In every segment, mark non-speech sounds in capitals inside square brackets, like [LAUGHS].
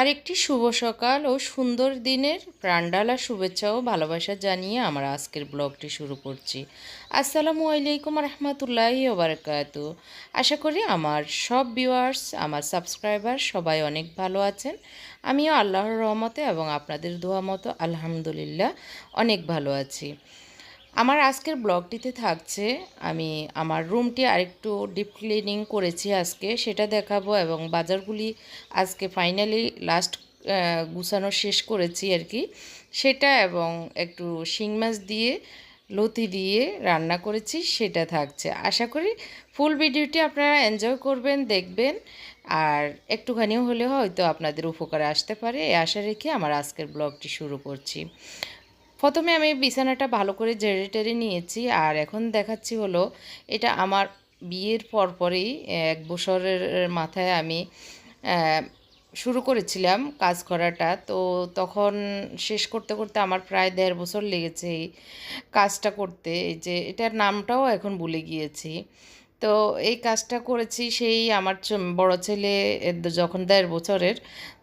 আরেকটি শুভ সকাল ও সুন্দর দিনের প্রাণডালা শুভেচ্ছা ও ভালোবাসা জানিয়ে আমার আজকের ব্লগটি শুরু করছি। আসসালামু আলাইকুম রহমতুল্লাহি ওবরাকাত আশা করি আমার সব ভিউয়ার্স আমার সাবস্ক্রাইবার সবাই অনেক ভালো আছেন। আমিও আল্লাহর রহমতে এবং আপনাদের দোয়া মতো আলহামদুলিল্লাহ অনেক ভালো আছি। আমার আজকের ব্লগটিতে থাকছে, আমি আমার রুমটি আরেকটু ডিপ ক্লিনিং করেছি আজকে, সেটা দেখাবো এবং বাজারগুলি আজকে ফাইনালি লাস্ট গুছানো শেষ করেছি আর কি। সেটা এবং একটু শিং মাছ দিয়ে, লতি দিয়ে রান্না করেছি, সেটা থাকছে। আশা করি ফুল ভিডিওটি আপনারা এনজয় করবেন, দেখবেন, আর একটুখানিও হলে হয়তো আপনাদের উপকারে আসতে পারে। এই আশা রেখে আমার আজকের ব্লগটি শুরু করছি। প্রথমে আমি বিছানাটা ভালো করে জেড়ে টেড়ে নিয়েছি, আর এখন দেখাচ্ছি হলো এটা আমার বিয়ের পরপরই এক বছরের মাথায় আমি শুরু করেছিলাম কাজ করাটা। তো তখন শেষ করতে করতে আমার প্রায় দেড় বছর লেগেছে এই কাজটা করতে। এই যে এটার নামটাও এখন ভুলে গিয়েছি। তো এই কাজটা করেছি সেই আমার বড় ছেলে যখন দেড় বছরের,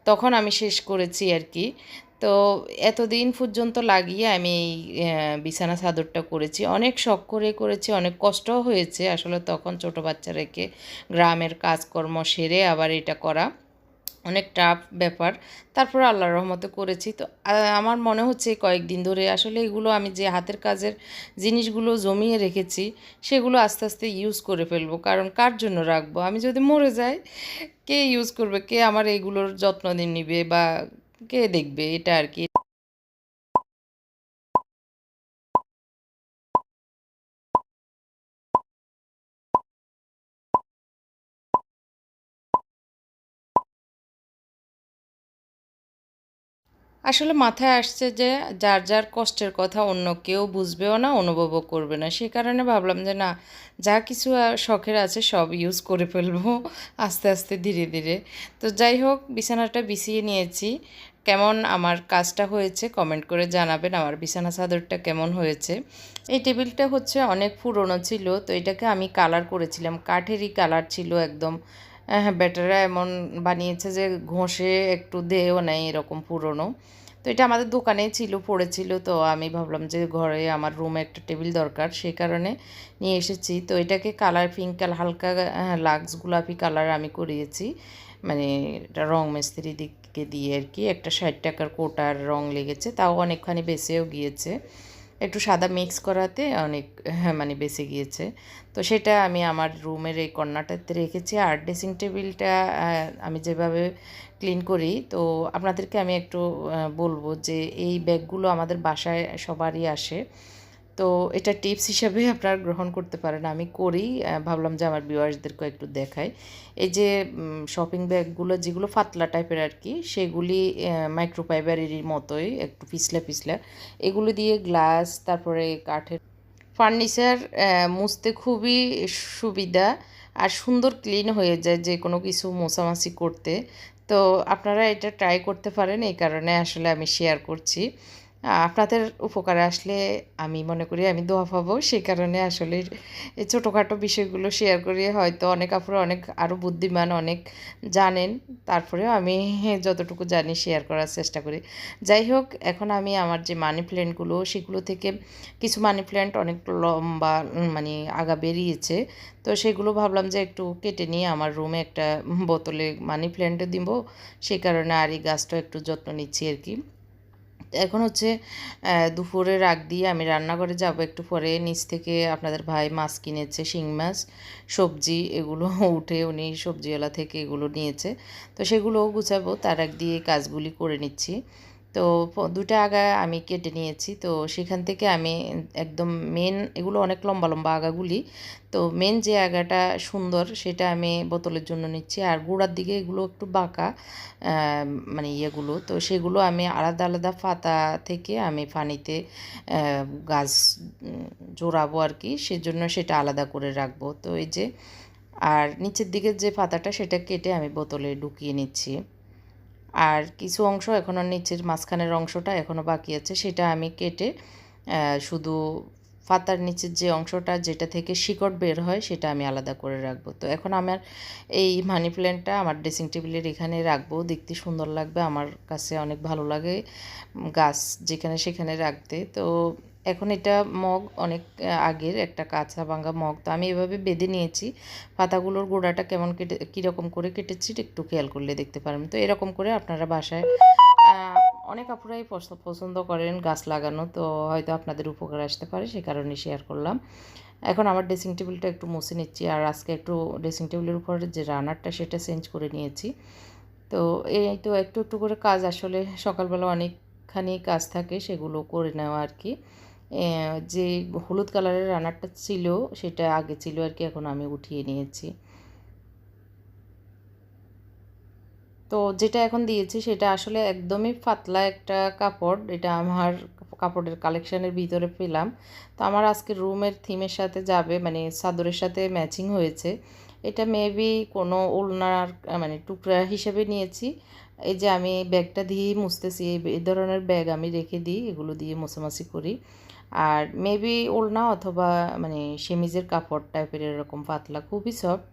তখন আমি শেষ করেছি আর কি। তো এতদিন পর্যন্ত লাগিয়ে আমি এই বিছানা চাদরটা করেছি। অনেক শখ করে করেছি, অনেক কষ্টও হয়েছে। আসলে তখন ছোটো বাচ্চা রেখে গ্রামের কাজকর্ম সেরে আবার এটা করা অনেক টাফ ব্যাপার। তারপর আল্লাহর রহমতে করেছি। তো আমার মনে হচ্ছে কয়েকদিন ধরে আসলে এগুলো আমি যে হাতের কাজের জিনিসগুলো জমিয়ে রেখেছি, সেগুলো আস্তে আস্তে ইউজ করে ফেলব। কারণ কার জন্য রাখব? আমি যদি মরে যাই, কে ইউজ করবে? কে আমার এইগুলোর যত্ন নিবে বা কে দেখবে? এটা আর কি। আসলে মাথায় আসছে যে, যার যার কষ্টের কথা অন্য কেউ বুঝবেও না, অনুভবও করবে না। সে কারণে ভাবলাম যে, না, যা কিছু শখের আছে সব ইউজ করে ফেলব। আস্তে আস্তে, ধীরে ধীরে। তো যাই হোক, বিছানাটা বিছিয়ে নিয়েছি। কেমন আমার কাজটা হয়েছে কমেন্ট করে জানাবেন আমার বিছানা চাদরটা কেমন হয়েছে। এই টেবিলটা হচ্ছে অনেক পুরনো ছিল, তো এটাকে আমি কালার করেছিলাম, কাঠেরই কালার ছিল একদম। হ্যাঁ ব্যাটারা এমন বানিয়েছে যে ঘষে একটু দেও নেই এরকম পুরনো। তো এটা আমাদের দোকানেই ছিল, পড়েছিল, তো আমি ভাবলাম যে ঘরে আমার রুমে একটা টেবিল দরকার সেই কারণে নিয়ে এসেছি। তো এটাকে কালার পিঙ্ক হালকা লাক্স গোলাপি কালার আমি করিয়েছি। মানে এটা রং মিস্ত্রি দিকে দিয়ে আর কি একটা ষাট টাকার কোটার রং লেগেছে, তাও অনেকখানি বেঁচেও গিয়েছে। একটু সাদা মিক্স করাতে অনেক হ্যাঁ মানে বেঁচে গিয়েছে। তো সেটা আমি আমার রুমের এই কর্নারটাতে রেখেছি। আর ড্রেসিং টেবিলটা আমি যেভাবে ক্লিন করি, তো আপনাদেরকে আমি একটু বলব যে এই ব্যাগগুলো আমাদের বাসায় সবারই আসে। তো এটা টিপস হিসাবে [LAUGHS] আপনারা গ্রহণ করতে পারেন। আমি করি ভাবলাম যে আমার ভিউয়ার্সদেরকে একটু দেখাই। এই যে শপিং ব্যাগগুলো যেগুলো ফাতলা টাইপের আর কি, সেগুলি মাইক্রোফাইবারের মতোই, একটু পিছলা পিছলা। এগুলো দিয়ে গ্লাস তারপরে কাঠের ফার্নিচার মুছতে খুবই সুবিধা আর সুন্দর ক্লিন হয়ে যায় যে কোনো কিছু মোছামাছি করতে। তো আপনারা এটা ট্রাই করতে পারেন, এই কারণে আসলে আমি শেয়ার করছি। আপনাদের উপকারে আসলে আমি মনে করি, আমি দোয়া পাবো। সেই কারণে আসলে এই ছোটোখাটো বিষয়গুলো শেয়ার করি হয়তো অনেক আপনারা অনেক আরও বুদ্ধিমান, অনেক জানেন। তারপরেও আমি [LAUGHS] যতটুকু জানি শেয়ার করার চেষ্টা করি। যাই হোক, এখন আমি আমার যে মানি প্ল্যান্টগুলো সেগুলো থেকে কিছু মানি প্ল্যান্ট অনেক লম্বা মানে আগা বেরিয়েছে। তো সেগুলো ভাবলাম যে একটু কেটে নিয়ে আমার রুমে একটা বোতলে মানি প্ল্যান্টে দিব। সেই কারণে আর এই গাছটা একটু যত্ন নিচ্ছি আর কি। এখন হচ্ছে দুপুরের আগ দিয়ে আমি রান্নাঘরে যাব। একটু পরে নিচ থেকে আপনাদের ভাই মাছ কিনেছে, শিং মাছ, সবজি, এগুলো [LAUGHS] উঠে উনি সবজিওয়ালা থেকে এগুলো নিয়েছে। তো সেগুলোও গুছাবো, তার আগ দিয়ে কাজগুলি করে নিচ্ছি। তো দুটা আগা আমি কেটে নিয়েছি। তো সেখান থেকে আমি একদম মেন এগুলো অনেক লম্বা লম্বা আগাগুলি। তো মেন যে আগাটা সুন্দর সেটা আমি বোতলের জন্য নিচ্ছি। আর গোড়ার দিকে এগুলো একটু বাঁকা মানে ইয়েগুলো। তো সেগুলো আমি আলাদা আলাদা ফাতা থেকে আমি পানিতে গাছ জোড়াবো আর কি। সেজন্য সেটা আলাদা করে রাখব। তো এই যে, আর নিচের দিকের যে পাতাটা সেটা কেটে আমি বোতলে ঢুকিয়ে নিচ্ছি। আর কিছু অংশ এখনও নিচের মাঝখানের অংশটা এখনও বাকি আছে, সেটা আমি কেটে শুধু ফাতার নিচের যে অংশটা যেটা থেকে শিকড় বের হয় সেটা আমি আলাদা করে রাখব। তো এখন আমার এই মানি প্ল্যান্টটা আমার ড্রেসিং টেবিলের এখানে রাখব, দেখতে সুন্দর লাগবে, আমার কাছে অনেক ভালো লাগে গাছ যেখানে সেখানে রাখতে। তো এখন এটা মগ অনেক আগের একটা কাঁচা ভাঙা মগ। তো আমি এভাবে বেঁধে নিয়েছি। পাতাগুলোর গোড়াটা কেমন কেটে, কীরকম করে কেটেছি একটু খেয়াল করলে দেখতে পারবেন তো এরকম করে আপনারা বাসায় অনেক আপুরাই পছ- পছন্দ করেন গাছ লাগানো। তো হয়তো আপনাদের উপকার আসতে পারে, সে কারণে শেয়ার করলাম। এখন আমার ড্রেসিং টেবিলটা একটু মুছে নিচ্ছি। আর আজকে একটু ড্রেসিং টেবিলের উপর যে রানারটা, সেটা চেঞ্জ করে নিয়েছি। তো এই তো একটু একটু করে কাজ আসলে সকালবেলা অনেকখানি কাজ থাকে, সেগুলো করে নেওয়া আর কি। যে হলুদ কালারের রানারটা ছিল, সেটা আগে ছিল আর কি, এখন আমি উঠিয়ে নিয়েছি। তো যেটা এখন দিয়েছি, সেটা আসলে একদমই পাতলা একটা কাপড়। এটা আমার কাপড়ের কালেকশনের ভিতরে পেলাম। তো আমার আজকে রুমের থিমের সাথে যাবে মানে চাদরের সাথে ম্যাচিং হয়েছে। এটা মেবি কোনো ওলনার মানে টুকরা হিসেবে নিয়েছি। এই যে আমি ব্যাগটা দিয়েই মুছতেছি, এই ধরনের ব্যাগ আমি রেখে দিই, এগুলো দিয়ে মোছামাছি করি। আর মেবি ওলনা অথবা মানে সেমিজের কাপড় টাইপের এরকম পাতলা, খুবই সফট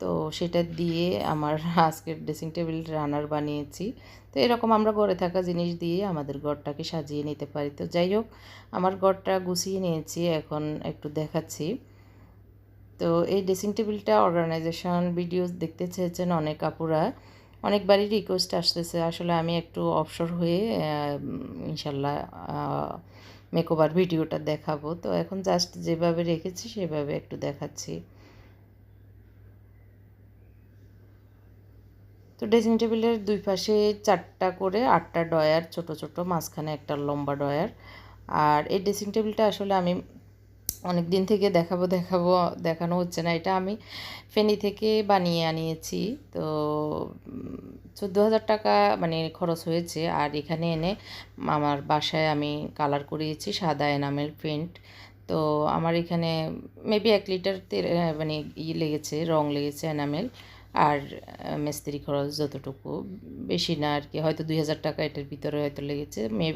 তো সেটা দিয়ে আমার [LAUGHS] আজকের ড্রেসিং টেবিল রানার বানিয়েছি। তো এরকম আমরা ঘরে থাকা জিনিস দিয়ে আমাদের ঘরটাকে সাজিয়ে নিতে পারি। তো যাই হোক, আমার ঘরটা গুছিয়ে নিয়েছি, এখন একটু দেখাচ্ছি। তো এই ড্রেসিং টেবিলটা অর্গানাইজেশন ভিডিওস দেখতে চেয়েছেন অনেক আপুরা। অনেকবারই রিকোয়েস্ট আসতেছে। আসলে আমি একটু অবসর হয়ে ইনশাল্লাহ মেকওভার ভিডিওটা দেখাবো। তো এখন জাস্ট যেভাবে রেখেছি, সেভাবে একটু দেখাচ্ছি। তো ড্রেসিং টেবিলের দুই পাশে চারটা করে আটটা ডয়ার ছোট ছোট, মাঝখানে একটা লম্বা ডয়ার আর এই ড্রেসিং টেবিলটা আসলে আমি অনেক দিন থেকে দেখাবো দেখাবো, দেখানো হচ্ছে না। এটা আমি ফেনী থেকে বানিয়ে আনিয়েছি। তো চোদ্দ হাজার টাকা মানে খরচ হয়েছে। আর এখানে এনে আমার বাসায় আমি কালার করিয়েছি সাদা এনামেল পেন্ট তো আমার এখানে মেবি এক লিটার মানে ই লেগেছে, রং লেগেছে এনামেল। আর মিস্ত্রি খরচ যতটুকু, বেশি না আর কি। হয়তো দুই হাজার টাকা এটার ভিতরে হয়তো লেগেছে। মে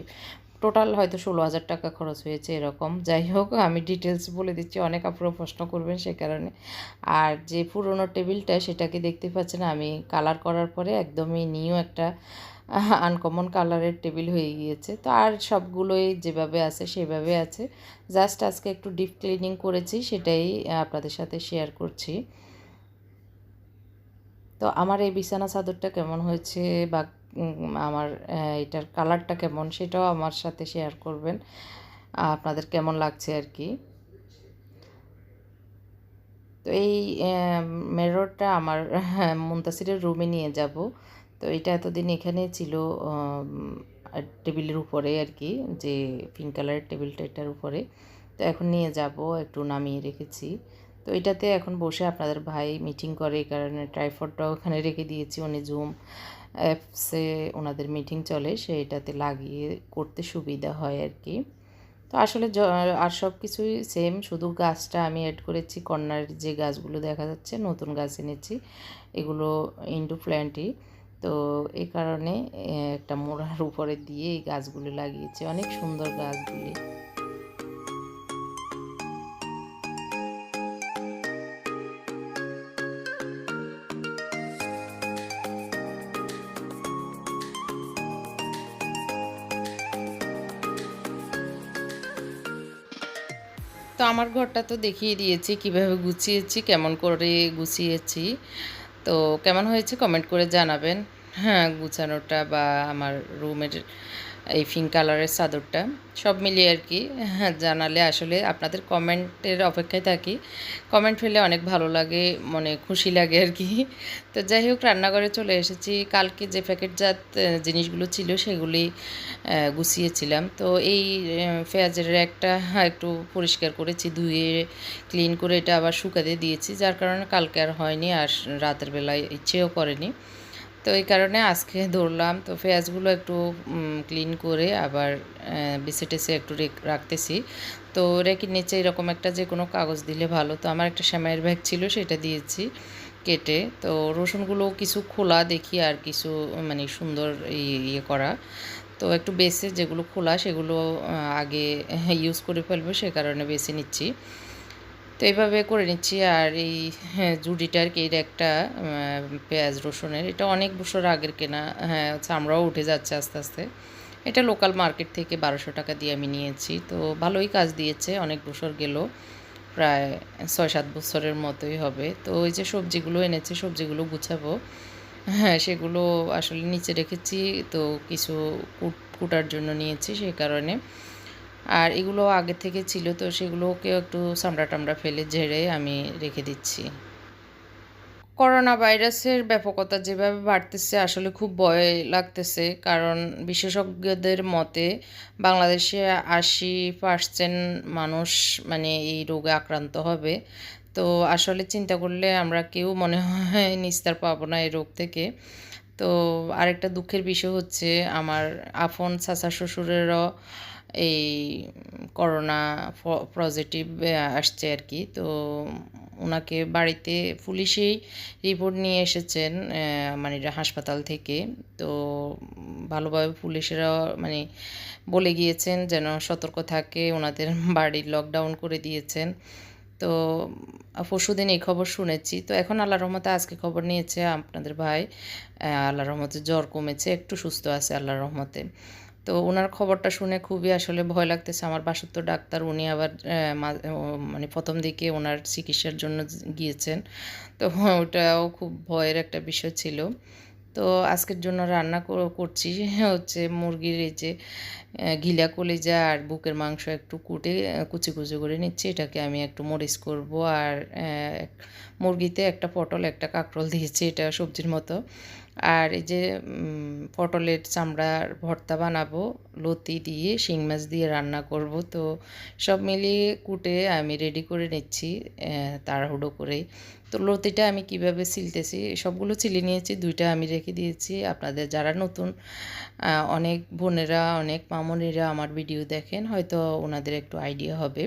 টোটাল হয়তো ষোলো হাজার টাকা খরচ হয়েছে এরকম। যাই হোক, আমি ডিটেলস বলে দিচ্ছি, অনেক আপনারা প্রশ্ন করবেন সে কারণে। আর যে পুরোনো টেবিলটা সেটাকে দেখতে পাচ্ছেন, আমি কালার করার পরে একদমই নিউ একটা আনকমন কালারের টেবিল হয়ে গিয়েছে। তো আর সবগুলোই যেভাবে আছে সেভাবে আছে। জাস্ট আজকে একটু ডিপ ক্লিনিং করেছি, সেটাই আপনাদের সাথে শেয়ার করছি। তো আমার এই বিছানা চাদরটা কেমন হয়েছে বা আমার এটার কালারটা কেমন সেটাও আমার সাথে শেয়ার করবেন। আপনাদের কেমন লাগছে আর কি? তো এই মেররটা আমার, [LAUGHS] মুনতাসিরের রুমে নিয়ে যাব। তো এটা এতদিন এখানে ছিল টেবিলের উপরে আর কি, যে পিঙ্ক কালারের টেবিলটা এটার উপরে। তো এখন নিয়ে যাব, একটু নামিয়ে রেখেছি। তো এটাতে এখন বসে আপনাদের ভাই মিটিং করে, এই কারণে ট্রাইফডটাও ওখানে রেখে দিয়েছি, উনি জুম অ্যাপসে ওনাদের মিটিং চলে, সেইটাতে লাগিয়ে করতে সুবিধা হয় আর কি। তো আসলে আর সব কিছুই সেম শুধু গাছটা আমি অ্যাড করেছি কর্নারের যে গাছগুলো দেখা যাচ্ছে, নতুন গাছ এনেছি, এগুলো ইন্ডো প্ল্যান্টই তো এই কারণে একটা মোড়ার উপরে দিয়ে এই গাছগুলো লাগিয়েছি, অনেক সুন্দর গাছগুলি। তো আমার ঘরটা তো দেখিয়ে দিয়েছি, কীভাবে গুছিয়েছি, কেমন করে গুছিয়েছি। তো কেমন হয়েছে কমেন্ট করে জানাবেন। হ্যাঁ গুছানোটা বা আমার রুমের এই পিঙ্ক কালারের চাদরটা। সব মিলিয়ে আর কি হ্যাঁ, জানালে আসলে আপনাদের কমেন্টের অপেক্ষায় থাকি। কমেন্ট ফেলে অনেক ভালো লাগে মনে খুশি লাগে আর কি। তো যাই হোক রান্নাঘরে চলে এসেছি। কালকে যে প্যাকেটজাত জিনিসগুলো ছিল সেগুলি গুছিয়েছিলাম। তো এই পেঁয়াজের একটা একটু পরিষ্কার করেছি ধুয়ে ক্লিন করে এটা আবার শুকাতে দিয়েছি। যার কারণে কালকে আর হয়নি আর রাতের বেলায় ইচ্ছেও করেনি। তো এই কারণে আজকে ধরলাম। তো পেঁয়াজগুলো একটু ক্লিন করে আবার বেছে টেছে একটু রেখ- রাখতেছি। তো রেখে নিচে এরকম একটা যে কোনো কাগজ দিলে ভালো। তো আমার একটা শ্যামাইয়ের ব্যাগ ছিল, সেটা দিয়েছি কেটে। তো রসুনগুলো কিছু খোলা দেখি আর কিছু মানে সুন্দর ইয়ে করা। তো একটু বেছে যেগুলো খোলা সেগুলো আগে ইউজ করে ফেলব, সে কারণে বেছে নিচ্ছি। তো এইভাবে করে নিচ্ছি। আর এই হ্যাঁ, জুডিটার কি একটা পেঁয়াজ রসুনের। এটা অনেক বছর আগের কেনা হ্যাঁ চামড়াও উঠে যাচ্ছে আস্তে আস্তে। এটা লোকাল মার্কেট থেকে বারোশো টাকা দিয়ে আমি নিয়েছি। তো ভালোই কাজ দিয়েছে অনেক বছর গেল প্রায় ছয় সাত বছরের মতোই হবে। তো ওই যে সবজিগুলো এনেছে সবজিগুলো গুছাবো। হ্যাঁ সেগুলো আসলে নিচে রেখেছি। তো কিছু কুট কুটার জন্য নিয়েছি সেই কারণে। আর এগুলো আগে থেকে ছিল, তো সেগুলোকে একটু সামড়া টামড়া ফেলে ঝেড়ে আমি রেখে দিচ্ছি। করোনা ভাইরাসের ব্যাপকতা যেভাবে বাড়তেছে, আসলে খুব ভয় লাগতেছে। কারণ বিশেষজ্ঞদের মতে, বাংলাদেশে আশি পার্সেন্ট মানুষ মানে এই রোগে আক্রান্ত হবে। তো আসলে চিন্তা করলে আমরা কেউ মনে হয় নিস্তার পাবো না এই রোগ থেকে। তো আরেকটা দুঃখের বিষয় হচ্ছে, আমার আপন চাচা শ্বশুরেরও এই করোনা পজিটিভ আসছে আর কি। তো ওনাকে বাড়িতে পুলিশেই রিপোর্ট নিয়ে এসেছেন মানে হাসপাতাল থেকে। তো ভালোভাবে পুলিশেরা মানে বলে গিয়েছেন যেন সতর্ক থাকে ওনাদের বাড়ি লকডাউন করে দিয়েছেন। তো পরশুদিন এই খবর শুনেছি। তো এখন আল্লাহ রহমতে আজকে খবর নিয়েছে আপনাদের ভাই। আল্লাহ রহমতে জ্বর কমেছে, একটু সুস্থ আছে আল্লাহ রহমতে। তো ওনার খবরটা শুনে খুবই আসলে ভয় লাগতেছে আমার বাসুর ডাক্তার, উনি আবার মানে প্রথম দিকে ওনার চিকিৎসার জন্য গিয়েছেন। তো [LAUGHS] ওটাও খুব ভয়ের একটা বিষয় ছিল। তো আজকের জন্য রান্না কর- করছি [LAUGHS] হচ্ছে মুরগির এই যে ঘিলা কলিজা আর বুকের মাংস একটু কুটে কুচি কুচি করে নিচ্ছি। এটাকে আমি একটু মরিচ করব আর মুরগিতে একটা পটল, একটা কাঁকরোল দিয়েছি। এটা সবজির মতো। আর এই যে পটলের চামড়ার ভর্তা বানাবো, লতি দিয়ে, শিং মাছ দিয়ে রান্না করব। তো সব মিলিয়ে কুটে আমি রেডি করে নিচ্ছি তাড়াহুড়ো করে তো লতিটা আমি কীভাবে ছিলতেছি, সবগুলো ছিলে নিয়েছি, দুইটা আমি রেখে দিয়েছি। আপনাদের যারা নতুন অনেক বোনেরা, অনেক মামনিরা আমার ভিডিও দেখেন, হয়তো ওনাদের একটু আইডিয়া হবে।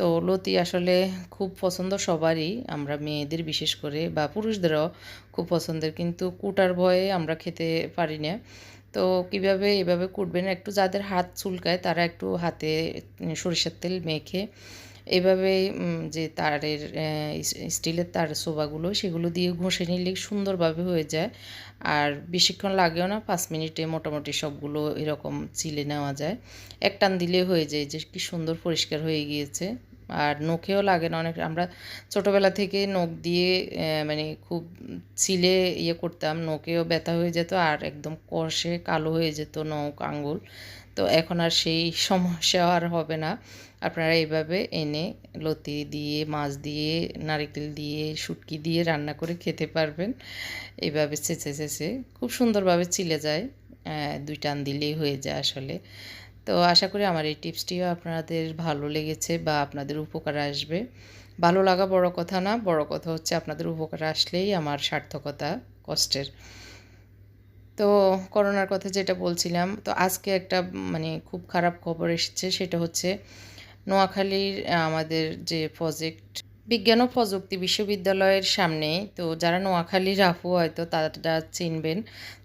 তো লতি আসলে খুব পছন্দ সবারই। আমরা মেয়েদের বিশেষ করে বা পুরুষদেরও খুব পছন্দের। কিন্তু কুটার ভয়ে আমরা খেতে পারি না। তো কীভাবে এভাবে কুটবেন একটু যাদের হাত চুলকায় তারা একটু হাতে সরিষার তেল মেখে এভাবে যে তারের স্টিলের তার সোবাগুলো সেগুলো দিয়ে ঘষে নিলে সুন্দরভাবে হয়ে যায়। আর বেশিক্ষণ লাগেও না, পাঁচ মিনিটে মোটামুটি সবগুলো এরকম চিলে নেওয়া যায়। এক টান দিলে হয়ে যায় যে কি সুন্দর পরিষ্কার হয়ে গিয়েছে। আর নখেও লাগে না। অনেক আমরা ছোটোবেলা থেকে নখ দিয়ে মানে খুব ছিলে ইয়ে করতাম, নখেও ব্যথা হয়ে যেত আর একদম কষে কালো হয়ে যেত নখ, আঙ্গুল। তো এখন আর সেই [LAUGHS] সমস্যা আর হবে না। আপনারা এইভাবে এনে লতি দিয়ে, মাছ দিয়ে, নারিকেল দিয়ে, শুটকি দিয়ে রান্না করে খেতে পারবেন। এইভাবে ছেঁচে ছেঁচে খুব সুন্দরভাবে চিলে যায়। দুই টান দিলেই হয়ে যায় আসলে। তো আশা করি আমার এই টিপসটিও আপনাদের ভালো লেগেছে বা আপনাদের উপকার আসবে। ভালো লাগা বড় কথা না, বড় কথা হচ্ছে আপনাদের উপকার আসলেই আমার সার্থকতা কষ্টের। তো করোনার কথা যেটা বলছিলাম, তো আজকে একটা মানে খুব খারাপ খবর এসেছে, সেটা হচ্ছে নোয়াখালীর আমাদের যে প্রজেক্ট বিজ্ঞান ও প্রযুক্তি বিশ্ববিদ্যালয়ের সামনে, তো যারা নোয়াখালী রাফু হয়তো তারা চিনবেন।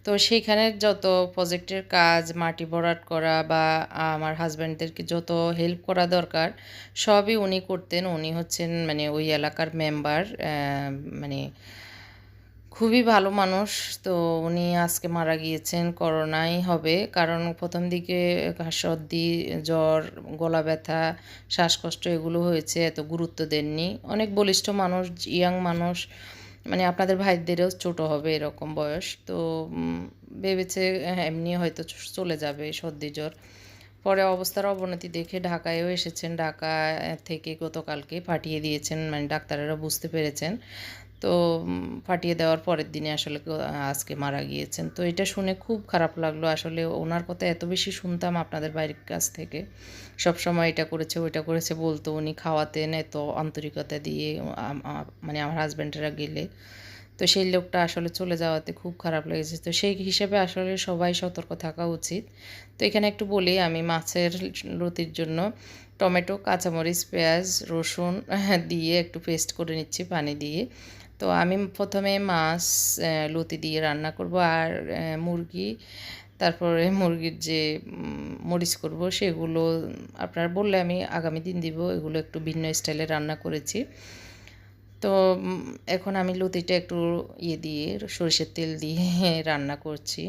তো সেইখানের যত প্রজেক্টের কাজ, মাটি ভরাট করা বা আমার হাজব্যান্ডদেরকে যত হেল্প করা দরকার, সবই উনি করতেন। উনি হচ্ছেন মানে ওই এলাকার মেম্বার মানে খুবই ভালো মানুষ। তো উনি আজকে মারা গিয়েছেন করোনাই হবে। কারণ প্রথম দিকে সর্দি জ্বর গলা ব্যথা শ্বাসকষ্ট এগুলো হয়েছে এত গুরুত্ব দেননি। অনেক বলিষ্ঠ মানুষ ইয়াং মানুষ মানে আপনাদের ভাইদেরও ছোট হবে এরকম বয়স। তো ভেবেছে হ্যাঁ, এমনি হয়তো চলে যাবে সর্দি জ্বর। পরে অবস্থার অবনতি দেখে ঢাকায়ও এসেছেন। ঢাকা থেকে গতকালকে পাঠিয়ে দিয়েছেন মানে ডাক্তারেরা বুঝতে পেরেছেন। তো পাঠিয়ে দেওয়ার পরের দিনে আসলে আজকে মারা গিয়েছেন। তো এটা শুনে খুব খারাপ লাগল। আসলে ওনার কথা এত বেশি শুনতাম আপনাদের বাড়ির কাছ থেকে। সব সময় এটা করেছে, ওইটা করেছে বলতো উনি খাওয়াতেন এত আন্তরিকতা দিয়ে মানে আমার হাজব্যান্ডেরা গেলে। তো সেই লোকটা আসলে চলে যাওয়াতে খুব খারাপ লেগেছে। তো সেই হিসেবে আসলে সবাই সতর্ক থাকা উচিত। তো এখানে একটু বলি, আমি মাছের লতির জন্য টমেটো, কাঁচামরিচ, পেঁয়াজ, রসুন দিয়ে একটু পেস্ট করে নিচ্ছি পানি দিয়ে। তো আমি প্রথমে মাছ লতি দিয়ে রান্না করব আর মুরগি, তারপরে মুরগির যে মরিচ করব সেগুলো আপনার বললে আমি আগামী দিন দিব, এগুলো একটু ভিন্ন স্টাইলে রান্না করেছি। তো এখন আমি লতিটা একটু ইয়ে দিয়ে সরিষার তেল দিয়ে [LAUGHS] রান্না করছি।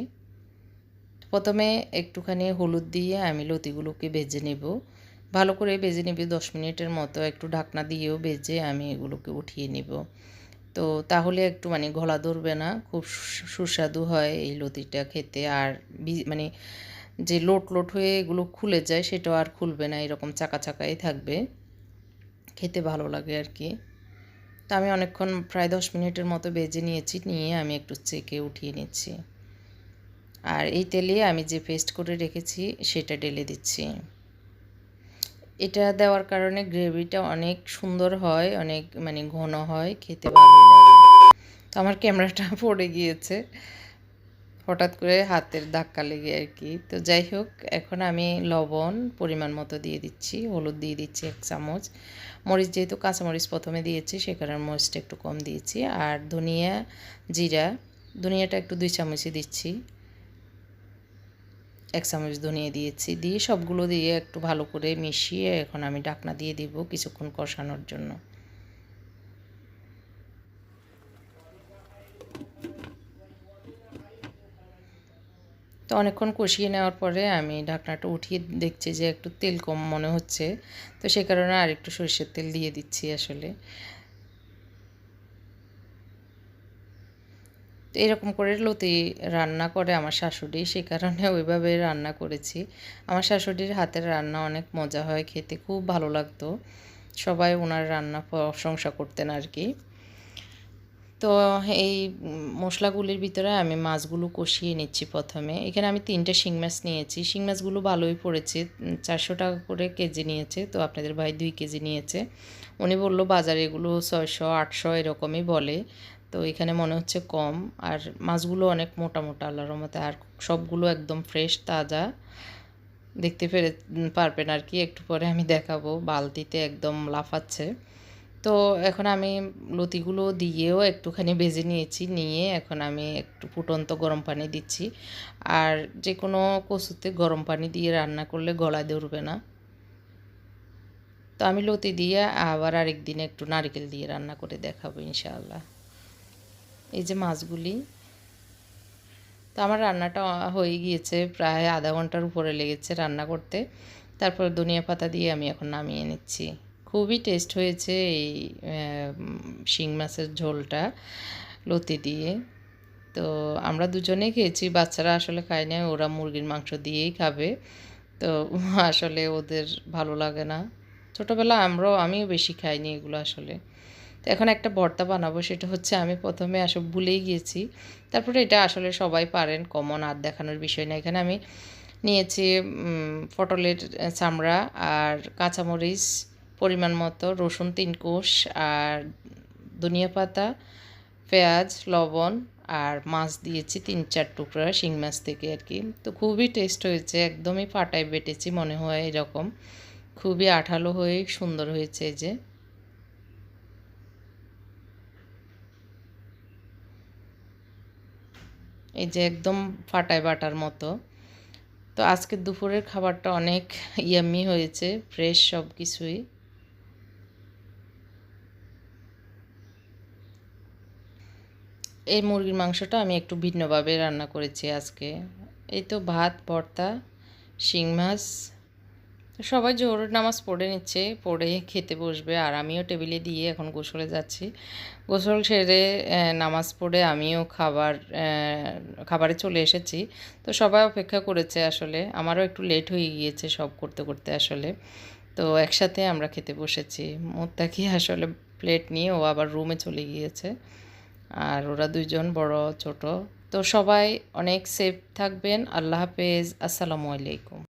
প্রথমে একটুখানি হলুদ দিয়ে আমি লতিগুলোকে ভেজে নেব। ভালো করে ভেজে নেবে দশ মিনিটের মতো, একটু ঢাকনা দিয়েও ভেজে আমি এগুলোকে উঠিয়ে নেব। তো তাহলে একটু মানে গলা ধরবে না, খুব সুস্বাদু হয় এই লতিটা খেতে। আর মানে যে লোট লোট হয়ে এগুলো খুলে যায় সেটাও আর খুলবে না, এরকম চাকা চাকাই থাকবে। খেতে ভালো লাগে আর কি। তো আমি অনেকক্ষণ প্রায় দশ মিনিটের মতো বেজে নিয়েছি, নিয়ে আমি একটু চেকে উঠিয়ে নিচ্ছি। আর এই তেলে আমি যে পেস্ট করে রেখেছি সেটা ঢেলে দিচ্ছি। এটা দেওয়ার কারণে গ্রেভিটা অনেক সুন্দর হয়, অনেক মানে ঘন হয়, খেতে ভালোই লাগে। তো আমার ক্যামেরাটা [LAUGHS] পড়ে গিয়েছে, হঠাৎ করে হাতের ধাক্কা লেগে আর কি। তো যাই হোক, এখন আমি লবণ পরিমাণ মতো দিয়ে দিচ্ছি, হলুদ দিয়ে দিচ্ছি এক চামচ। মরিচ যেহেতু কাঁচামরিচ প্রথমে দিয়েছি, সে কারণে মরিচটা একটু কম দিয়েছি। আর ধনিয়া জিরা, ধনিয়াটা একটু দুই চামচই দিচ্ছি। এক চামচ ধনিয়া দিয়েছি, দিয়ে সবগুলো দিয়ে একটু ভালো করে মিশিয়ে এখন আমি ঢাকনা দিয়ে দিব কিছুক্ষণ কষানোর জন্য। তো অনেকক্ষণ কষিয়ে নেওয়ার পরে আমি ঢাকনাটা উঠিয়ে দেখছি যে একটু তেল কম মনে হচ্ছে, তো সেই কারণে আর একটু সরষের তেল দিয়ে দিচ্ছি আসলে। তো এরকম করে লতি রান্না করে আমার শাশুড়ি, সে কারণে ওইভাবে রান্না করেছি। আমার শাশুড়ির হাতের রান্না অনেক মজা হয়, খেতে খুব ভালো লাগতো। সবাই ওনার রান্না প্রশংসা করতেন আর কি তো এই মশলাগুলির ভিতরে আমি মাছগুলো কষিয়ে নিচ্ছি প্রথমে। এখানে আমি তিনটে শিং মাছ নিয়েছি। শিং মাছগুলো ভালোই পড়েছে চারশো টাকা করে কেজি নিয়েছে। তো আপনাদের ভাই দুই কেজি নিয়েছে। উনি বলল, বাজারে এগুলো ছয়শো, আটশো এরকমই বলে। তো এখানে মনে হচ্ছে কম। আর মাছগুলো অনেক মোটা মোটা, আল্লাহর মতে আর সবগুলো একদম ফ্রেশ তাজা। দেখতে পেরে পারবেন আর কি। একটু পরে আমি দেখাবো। বালতিতে একদম লাফাচ্ছে। তো এখন আমি লতিগুলো দিয়েও একটুখানি ভেজে নিয়েছি। নিয়ে এখন আমি একটু ফুটন্ত গরম পানি দিচ্ছি। আর যে কোনো কচুতে গরম পানি দিয়ে রান্না করলে গলায় ধরবে না। তো আমি লতি দিয়ে আবার আরেক দিন একটু নারকেল দিয়ে রান্না করে দেখাবো, ইনশাআল্লাহ। এই যে মাছগুলি, তো আমার রান্নাটা হয়ে গিয়েছে প্রায় আধা ঘণ্টার উপরে লেগেছে রান্না করতে। তারপর ধনিয়া পাতা দিয়ে আমি এখন নামিয়ে নিচ্ছি। খুবই টেস্ট হয়েছে এই শিং মাছের ঝোলটা লতি দিয়ে। তো আমরা দুজনেই খেয়েছি, বাচ্চারা আসলে খায় না ওরা মুরগির মাংস দিয়েই খাবে। তো আসলে ওদের ভালো লাগে না। ছোটোবেলা আমরাও, আমিও বেশি খাইনি এগুলো আসলে। তো এখন একটা ভর্তা বানাবো, সেটা হচ্ছে আমি প্রথমে আসলে ভুলেই গিয়েছি। তারপরে এটা আসলে সবাই পারেন কমন আর দেখানোর বিষয় না। এখানে আমি নিয়েছি পটলের চামড়া আর কাঁচামরিচ, পরিমাণ মতো, রসুন তিন কোষ আর ধনিয়া পাতা, পেঁয়াজ, লবণ আর মাছ দিয়েছি তিন চার টুকরা শিং মাছ থেকে আর কি। তো খুবই টেস্ট হয়েছে, একদমই ফাটায় বেটেছি, মনে হয় এরকম। খুবই আঠালো হয়ে সুন্দর হয়েছে এই যে। এই যে একদম ফাটায় বাটার মতো। তো আজকে দুপুরের খাবারটা অনেক ইয়ামি হয়েছে ফ্রেশ সব কিছুই। এই মুরগির মাংসটা আমি একটু ভিন্নভাবে রান্না করেছি আজকে। এই তো ভাত, ভর্তা, শিং মাছ তো সবাই জোহর নামাজ পড়ে নিচ্ছে, পড়ে খেতে বসবে, আর আমিও টেবিলে দিয়ে এখন গোসলে যাচ্ছি। গোসল সেরে নামাজ পড়ে আমিও খাবার খাবারে চলে এসেছি। তো সবাই অপেক্ষা করেছে আসলে, আমারও একটু লেট হয়ে গিয়েছে সব করতে করতে আসলে। তো একসাথে আমরা খেতে বসেছি। মোত্তাকি আসলে প্লেট নিয়ে ও আবার রুমে চলে গিয়েছে। আর ওরা দুইজন বড়, ছোট। তো সবাই অনেক সেফ থাকবেন। আল্লাহ হাফেজ। আসসালামু আলাইকুম।